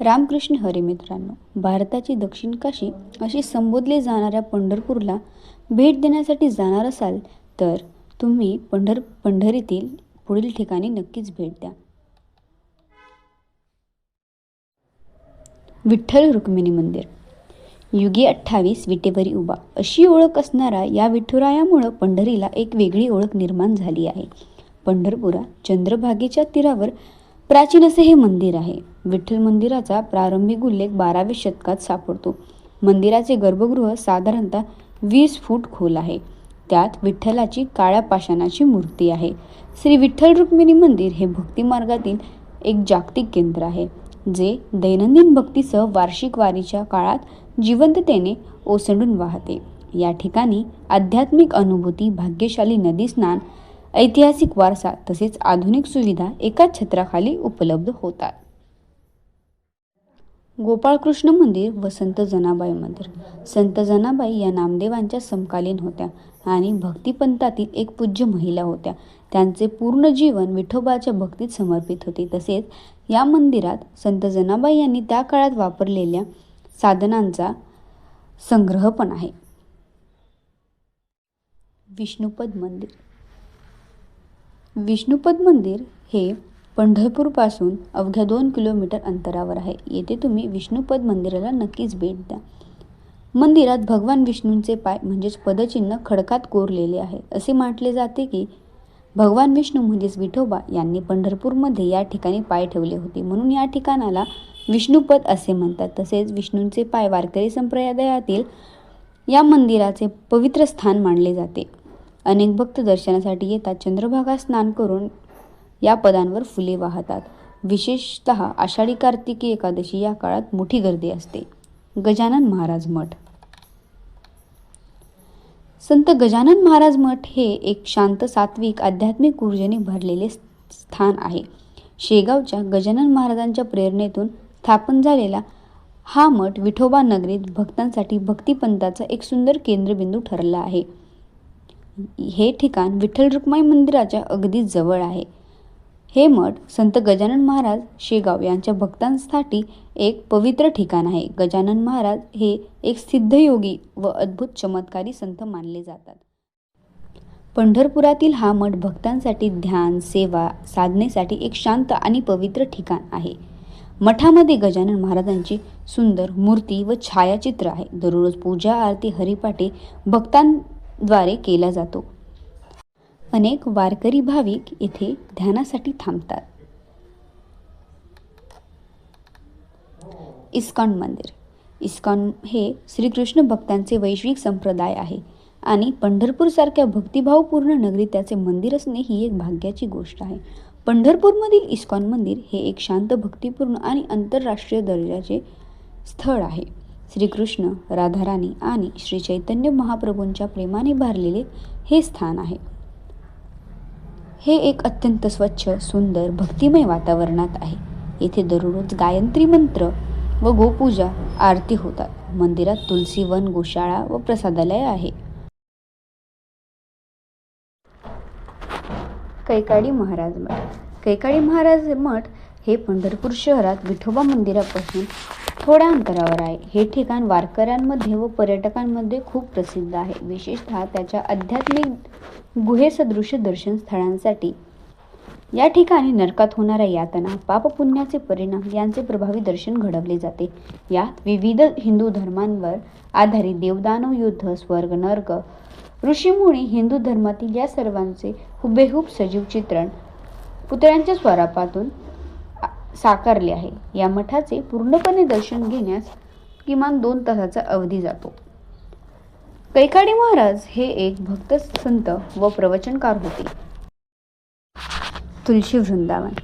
रामकृष्ण हरी मित्रांनो भारताची दक्षिण काशी अशी संबोधले जाणाऱ्या पंढरपूरला भेट देण्यासाठी जाणार असाल तर तुम्ही पंढर पंढरीतील पुढील ठिकाणी नक्कीच भेट द्या. विठ्ठल रुक्मिणी मंदिर. युगी अठ्ठावीस विटेवरी उभा. अशी ओळख असणारा या विठुरायामुळं पंढरीला एक वेगळी ओळख निर्माण झाली आहे. पंढरपुरा चंद्रभागेच्या तीरावर प्राचीन असे हे मंदिर आहे. विठ्ठल मंदिराचा प्रारंभिक उल्लेख बाराव्या शतकात सापडतो. मंदिराचे गर्भगृह साधारणतः वीस फूट खोल आहे. त्यात विठ्ठलाची काळ्या पाषाणाची मूर्ती आहे. श्री विठ्ठल रुक्मिणी मंदिर हे भक्ती मार्गातील एक जागतिक केंद्र आहे जे दैनंदिन भक्तीसह वार्षिक वारीच्या काळात जिवंततेने ओसंडून वाहते. या ठिकाणी आध्यात्मिक अनुभूती भाग्यशाली नदी स्नान ऐतिहासिक वारसा तसेच आधुनिक सुविधा एकाच छत्राखाली उपलब्ध होतात. गोपाळकृष्ण मंदिर व संत जनाबाई मंदिर. संत जनाबाई या नामदेवांच्या समकालीन होत्या आणि भक्तिपंथातील एक पूज्य महिला होत्या. त्यांचे पूर्ण जीवन विठोबाच्या भक्तीत समर्पित होते. तसेच या मंदिरात संत जनाबाई यांनी त्या काळात वापरलेल्या साधनांचा संग्रह पण आहे. विष्णुपद मंदिर. विष्णुपद मंदिर हे पंढरपूरपासून अवघ्या दोन किलोमीटर अंतरावर आहे. येथे तुम्ही विष्णुपद मंदिराला नक्कीच भेट द्या. मंदिरात भगवान विष्णूंचे पाय म्हणजेच पदचिन्ह खडकात कोरलेले आहे. असे म्हटले जाते की भगवान विष्णू म्हणजेच विठोबा यांनी पंढरपूरमध्ये या ठिकाणी पाय ठेवले होते. म्हणून या ठिकाणाला विष्णुपद असे म्हणतात. तसेच विष्णूंचे पाय वारकरी संप्रदायातील या मंदिराचे पवित्र स्थान मानले जाते. अनेक भक्त दर्शनासाठी येतात. चंद्रभागा स्नान करून या पदांवर फुले वाहतात. विशेषत आषाढी कार्तिकी एकादशी या काळात मोठी गर्दी असते. गजानन महाराज मठ. संत गजानन महाराज मठ हे एक शांत सात्विक आध्यात्मिक ऊर्जेने भरलेले स्थान आहे. शेगावच्या गजानन महाराजांच्या प्रेरणेतून स्थापन झालेला हा मठ विठोबा नगरीत भक्तांसाठी भक्तिपंथाचा एक सुंदर केंद्रबिंदू ठरला आहे. हे ठिकाण विठ्ठल रुक्माई मंदिराच्या अगदी जवळ आहे. हे मठ संत गजानन महाराज शेगाव यांच्या भक्तांसाठी एक पवित्र ठिकाण आहे. गजानन महाराज हे एक सिद्धयोगी व अद्भुत चमत्कारी संत मानले जातात. पंढरपुरातील हा मठ भक्तांसाठी ध्यान सेवा साधनेसाठी एक शांत आणि पवित्र ठिकाण आहे. मठामध्ये गजानन महाराजांची सुंदर मूर्ती व छायाचित्र आहे. दररोज पूजा आरती हरिपाठे द्वारे केला जातो. अनेक वारकरी भाविक येथे ध्यानासाठी थांबतात. इस्कॉन मंदिर. इस्कॉन हे श्रीकृष्ण भक्तांचे वैश्विक संप्रदाय आहे आणि पंढरपूरसारख्या भक्तिभावपूर्ण नगरीत त्याचे मंदिर असणे ही एक भाग्याची गोष्ट आहे. पंढरपूरमधील इस्कॉन मंदिर हे एक शांत भक्तिपूर्ण आणि आंतरराष्ट्रीय दर्जाचे स्थळ आहे. श्रीकृष्ण राधाराणी आणि श्री चैतन्य महाप्रभूंच्या प्रेमाने भरलेले हे स्थान आहे. हे एक अत्यंत स्वच्छ सुंदर भक्तिमय वातावरणात आहे. येथे दररोज गायत्री मंत्र व गोपूजा आरती होतात. मंदिरात तुलसी वन गोशाळा व प्रसादालय आहे. कैकाडी महाराज मठ. कैकाडी महाराज मठ हे पंढरपूर शहरात विठोबा मंदिरापासून थोड्या अंतरावर आहे. हे ठिकाण वारकऱ्यांमध्ये व पर्यटकांमध्ये खूप प्रसिद्ध आहे. विशेषतः त्याच्या आध्यात्मिक गुहेसदृश दर्शन स्थळांसाठी. या ठिकाणी नरकात होणाऱ्या यातना पापपुण्याचे परिणाम यांचे प्रभावी दर्शन घडवले जाते. यात विविध हिंदू धर्मांवर आधारित देवदानव युद्ध स्वर्ग नर्क ऋषीमुनी हिंदू धर्मातील या सर्वांचे हुबेहूब सजीव चित्रण पुतळ्यांच्या स्वरापातून साकारले आहे. या मठाचे पूर्णपणे दर्शन घेण्यास किमान दोन तासाचा अवधी जातो. कैकाडी महाराज हे एक भक्त संत व प्रवचनकार होते. तुलशी वृंदावन.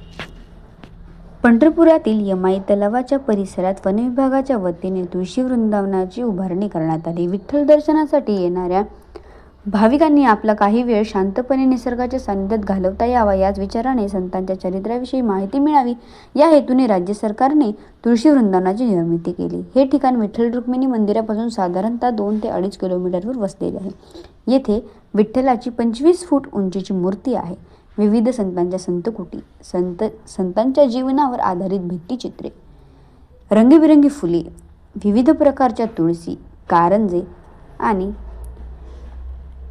पंढरपुरातील यमाई तलावाच्या परिसरात वनविभागाच्या वतीने तुळशी वृंदावनाची उभारणी करण्यात आली. विठ्ठल दर्शनासाठी येणाऱ्या भाविकांनी आपला काही वेळ शांतपणे निसर्गाच्या सानिध्यात घालवता यावा याच विचाराने संतांच्या चरित्राविषयी माहिती मिळावी. या हेतूने राज्य सरकारने तुळशी वृंदावनाची निर्मिती केली. हे ठिकाण विठ्ठल रुक्मिणी मंदिरापासून साधारणतः दोन ते अडीच किलोमीटरवर वसलेले आहे. येथे विठ्ठलाची पंचवीस फूट उंचीची मूर्ती आहे. विविध संतांच्या संतकुटी संत संतांच्या जीवनावर आधारित भित्तीचित्रे रंगीबिरंगी फुले विविध प्रकारच्या तुळशी कारंजे आणि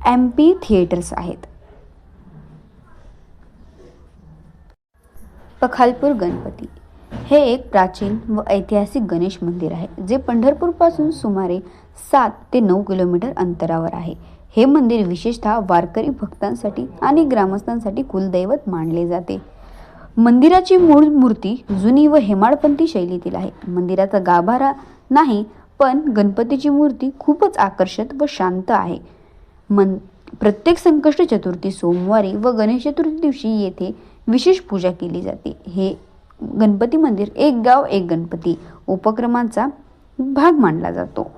पी थिएटर्स आहेत. पखालपूर गणपती हे एक प्राचीन व ऐतिहासिक गणेश मंदिर आहे जे पंढरपूरपासून सुमारे सात ते नऊ किलोमीटर अंतरावर आहे. हे मंदिर विशेषतः वारकरी भक्तांसाठी आणि ग्रामस्थांसाठी कुलदैवत मानले जाते. मंदिराची मूळ मूर्ती जुनी व हेमाडपंथी शैलीतील आहे. मंदिराचा गाभारा नाही पण गणपतीची मूर्ती खूपच आकर्षक व शांत आहे. मन प्रत्येक संकष्ट चतुर्थी सोमवारी व गणेश चतुर्थी दिवशी येथे विशेष पूजा केली जाते. हे गणपती मंदिर एक गाव एक गणपती उपक्रमांचा भाग मानला जातो.